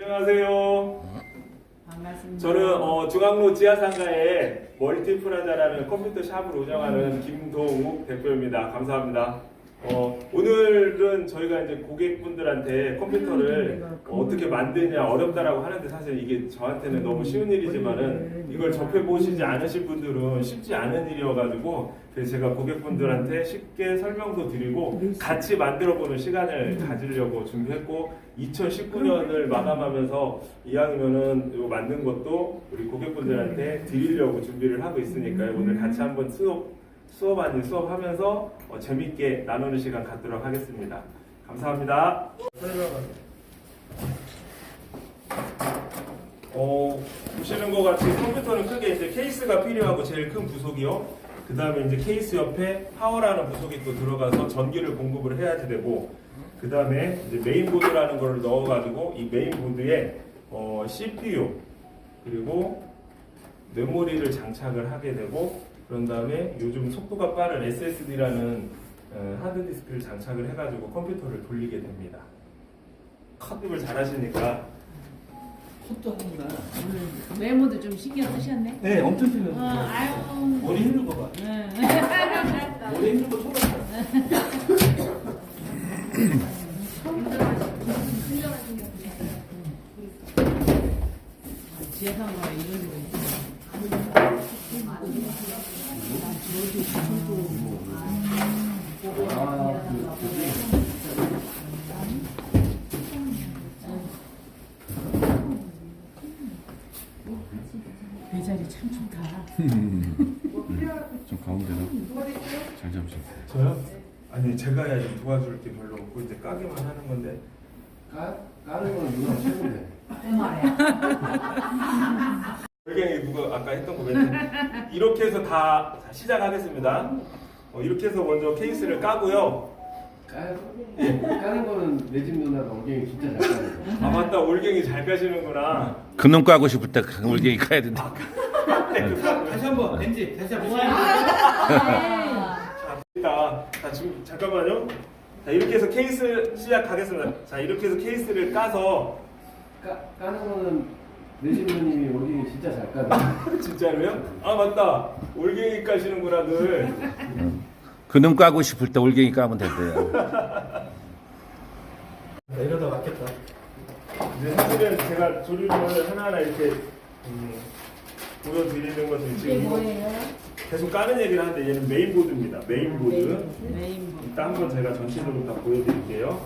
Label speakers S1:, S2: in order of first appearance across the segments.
S1: 안녕하세요.
S2: 반갑습니다.
S1: 저는 어, 중앙로 지하상가에 멀티프라자라는 컴퓨터 샵을 운영하는 김동욱 대표입니다. 감사합니다. 어, 오늘은 저희가 이제 고객분들한테 컴퓨터를 어, 어떻게 만드냐 어렵다라고 하는데 사실 이게 저한테는 너무 쉬운 일이지만은 이걸 접해 보시지 않으신 분들은 쉽지 않은 일이어가지고 그래서 제가 고객분들한테 쉽게 설명도 드리고 같이 만들어 보는 시간을 가지려고 준비했고 2019년을 마감하면서 이왕이면은 이거 만든 것도 우리 고객분들한테 드리려고 준비를 하고 있으니까요. 오늘 같이 한번 수업 수업 아닌 수업 하면서 어, 재밌게 나누는 시간 갖도록 하겠습니다. 감사합니다. 어, 보시는 것 같이 컴퓨터는 크게 이제 케이스가 필요하고 제일 큰 부속이요. 그 다음에 이제 케이스 옆에 파워라는 부속이 또 들어가서 전기를 공급을 해야지 되고, 그 다음에 이제 메인보드라는 걸 넣어가지고 이 메인보드에 어, CPU 그리고 메모리를 장착을 하게 되고, 그런 다음에 요즘 속도가 빠른 SSD라는 어, 하드디스크를 장착을 해가지고 컴퓨터를 돌리게 됩니다. 컷입을 잘 하시니까
S3: 컷도 하는구나.
S2: 메모도 좀 신경 쓰셨네.
S3: 네, 엄청
S2: 어,
S3: 틀렸어.
S2: 아유.
S3: 머리 힘든 거 봐.
S2: 응.
S3: 머리 힘든 거 처음 봤어.
S2: 지혜상과 이런 데가 있어.
S3: 아, 그, 그게.
S2: 내 자리 참 좋다.
S4: 좀 가운데로 잘 잡으세요.
S1: 저요? 아니 제가 좀 도와줄 게 별로 없고 이제 까기만 하는 건데
S3: 까, 까는 거는 누나 최고인데.
S1: 별 갱이 누가 아까 했던 거 멘트 이렇게 해서 다 자, 시작하겠습니다. 어, 이렇게 해서 먼저 케이스를 까고요.
S3: 까, 까는 거는 내 집 누나가 엉덩이 진짜 잘 까는 거.
S1: 아 맞다. 올갱이 잘 까시는구나.
S4: 그놈 까고 싶을 때 물갱이 까야 된다.
S3: 다시 한 번, 벤지, 다시 한 번.
S1: 자 있다 자 지금 잠깐만요. 자 이렇게 해서 케이스 시작하겠습니다. 자 이렇게 해서 케이스를 까서
S3: 까, 까는 거는 내집 누님이 엉덩이 진짜 잘 거.
S1: 진짜로요? 아 맞다 올갱이 까시는구나 늘
S4: 그놈 까고 싶을 때 올갱이 까면 된대요.
S1: 이러다 맞겠다. 이제 사실은 제가 조립을 하나하나 이렇게 음, 보여드리는 것은 지금 이거 계속 까는 얘기를 하는데 얘는 메인보드입니다. 메인보드.
S2: 메인보.
S1: 이따 한번 제가 전체적으로 다 보여드릴게요.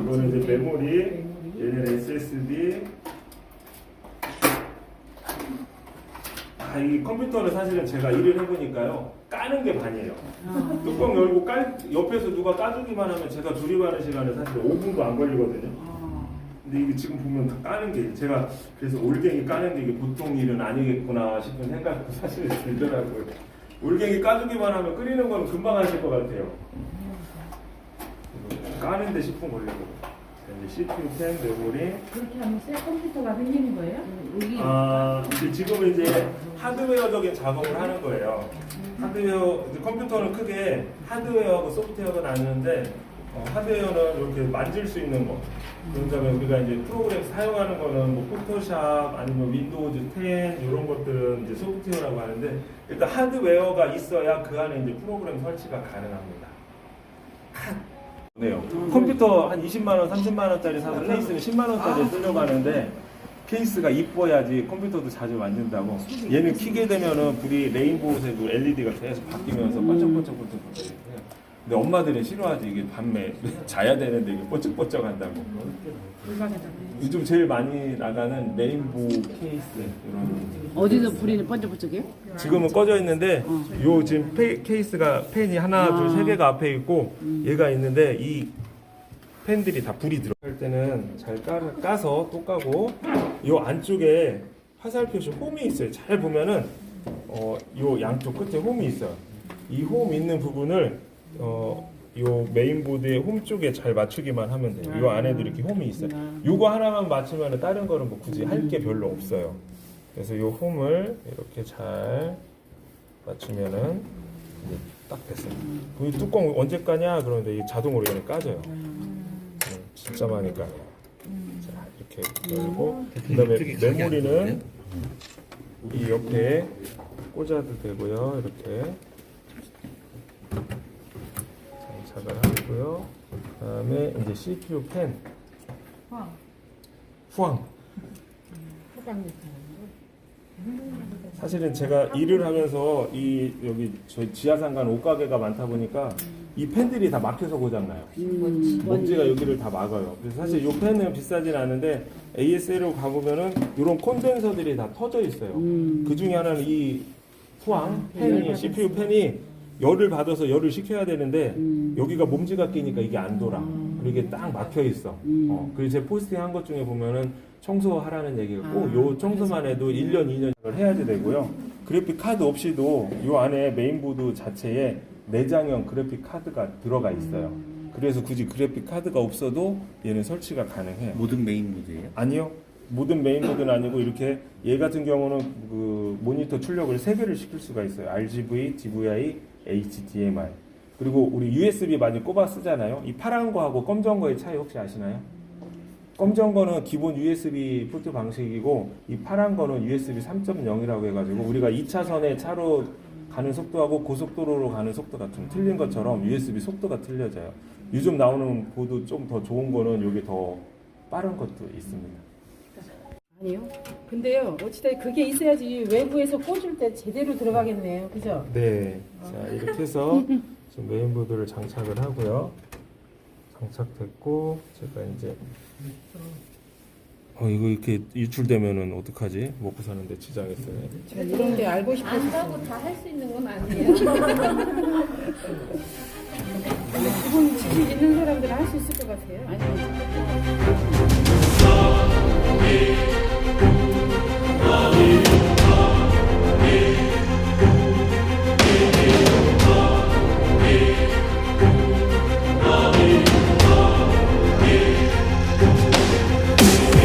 S1: 이거는 이제 메모리, 얘는 SSD. 이 컴퓨터는 사실은 제가 일을 해보니까요. 까는 게 반이에요.
S2: 어.
S1: 뚜껑 열고 깔, 옆에서 누가 까주기만 하면 제가 조립하는 시간은 사실 5분도 안 걸리거든요.
S2: 어.
S1: 근데 이게 지금 보면 다 까는 게 제가 그래서 올갱이 까는 게 이게 보통 일은 아니겠구나 싶은 생각도 사실 들더라고요. 올갱이 까주기만 하면 끓이는 건 금방 하실 것 같아요. 그리고 까는데 10분 걸리고. 이제 CPU 펜 메모리.
S5: 그렇게 하면 새 컴퓨터가 생기는 거예요?
S2: 여기
S1: 아 이제 지금은 이제 하드웨어적인 작업을 하는 거예요. 하드웨어 이제 컴퓨터는 크게 하드웨어하고 소프트웨어가 나누는데 어, 하드웨어는 이렇게 만질 수 있는 거. 그런 다음에 우리가 이제 프로그램 사용하는 거는 뭐 포토샵 아니면 윈도우즈 10 이런 것들은 이제 소프트웨어라고 하는데 일단 하드웨어가 있어야 그 안에 이제 프로그램 설치가 가능합니다. 네요. 컴퓨터 한 20만 원, 30만 원짜리 사서 케이스는 10만 원짜리 쓰려고 하는데 케이스가 이뻐야지 컴퓨터도 자주 만든다고. 얘는 키게 되면은 불이 레인보우 색으로 LED가 계속 바뀌면서 번쩍번쩍번쩍번쩍. 근데 엄마들은 싫어하지. 이게 밤에 자야 되는데 이게 번쩍번쩍 한다고. 요즘 제일 많이 나가는 레인보우 케이스 이런.
S2: 어디서 불이 번쩍번쩍해요?
S1: 지금은 꺼져 있는데 요 지금 페, 케이스가 펜이 하나 둘 세 개가 앞에 있고 얘가 있는데 이 펜들이 다 불이 들어갈 때는 잘 까, 까서 또 까고 요 안쪽에 화살 표시 홈이 있어요. 잘 보면은 어, 요 양쪽 끝에 홈이 있어요. 이 홈 있는 부분을 어, 요 메인보드의 홈 쪽에 잘 맞추기만 하면 돼요 요 안에도 이렇게 홈이 있어요 요거 하나만 맞추면 다른 거는 뭐 굳이 할 게 별로 없어요 그래서 이 홈을 이렇게 잘 맞추면은 딱 됐어요. 이 뚜껑 언제 까냐 그러는데 이 자동으로 얘는 까져요. 음, 진짜 많이 까요. 자 이렇게 이렇게 열고 그 다음에 메모리는 이 옆에 꽂아도 되고요. 이렇게 장착을 하고요. 그다음에 이제 CPU 펜 후황 사실은 제가 일을 하면서 이 여기 저희 지하상간 옷가게가 많다 보니까 이 펜들이 다 막혀서 고장나요. 먼지가 여기를 다 막아요. 그래서 사실 이 펜은 비싸진 않은데 ASL로 가보면은 이런 콘덴서들이 다 터져 있어요. 그 중에 하나는 이 후황 펜이 CPU 펜이 열을 받아서 열을 식혀야 되는데 여기가 몸지가 끼니까 이게 안 돌아. 그리고 이게 딱 막혀 있어. 어, 그리고 제 포스팅 한 것 중에 보면은 청소하라는 얘기가 꼭요 청소만 해도 1년, 2년 해야지 되고요. 그래픽 카드 없이도 요 안에 메인보드 자체에 내장형 그래픽 카드가 들어가 있어요. 그래서 굳이 그래픽 카드가 없어도 얘는 설치가 가능해요.
S4: 모든 메인 모드예요.
S1: 아니요. 모든 메인보드는 아니고 이렇게 얘 같은 경우는 그 모니터 출력을 세 개를 시킬 수가 있어요. RGB, DVI, HDMI. 그리고 우리 USB 많이 꼽아 쓰잖아요. 이 파란 거하고 검정 거의 차이 혹시 아시나요? 검정 거는 기본 USB 포트 방식이고 이 파란 거는 USB 3.0이라고 해가지고 우리가 2차선의 차로 가는 속도하고 고속도로로 가는 속도가 좀 틀린 것처럼 USB 속도가 틀려져요. 요즘 나오는 보드 좀 더 좋은 거는 여기 더 빠른 것도 있습니다.
S5: 아니요. 근데요, 어찌됐든 그게 있어야지 외부에서 꽂을 때 제대로 들어가겠네요. 그죠?
S1: 네. 자, 이렇게 해서 지금 메인보드를 장착을 하고요. 장착됐고, 제가 이제, 어, 이거 이렇게 유출되면은 어떡하지? 먹고 사는데 지장했어요.
S5: 제가 이런 게 알고 싶어서.
S6: 안다고 다 할 수 있는 건 아니에요.
S5: 기본 지식 있는 사람들은 할 수 있을 것 같아요.
S2: 아니,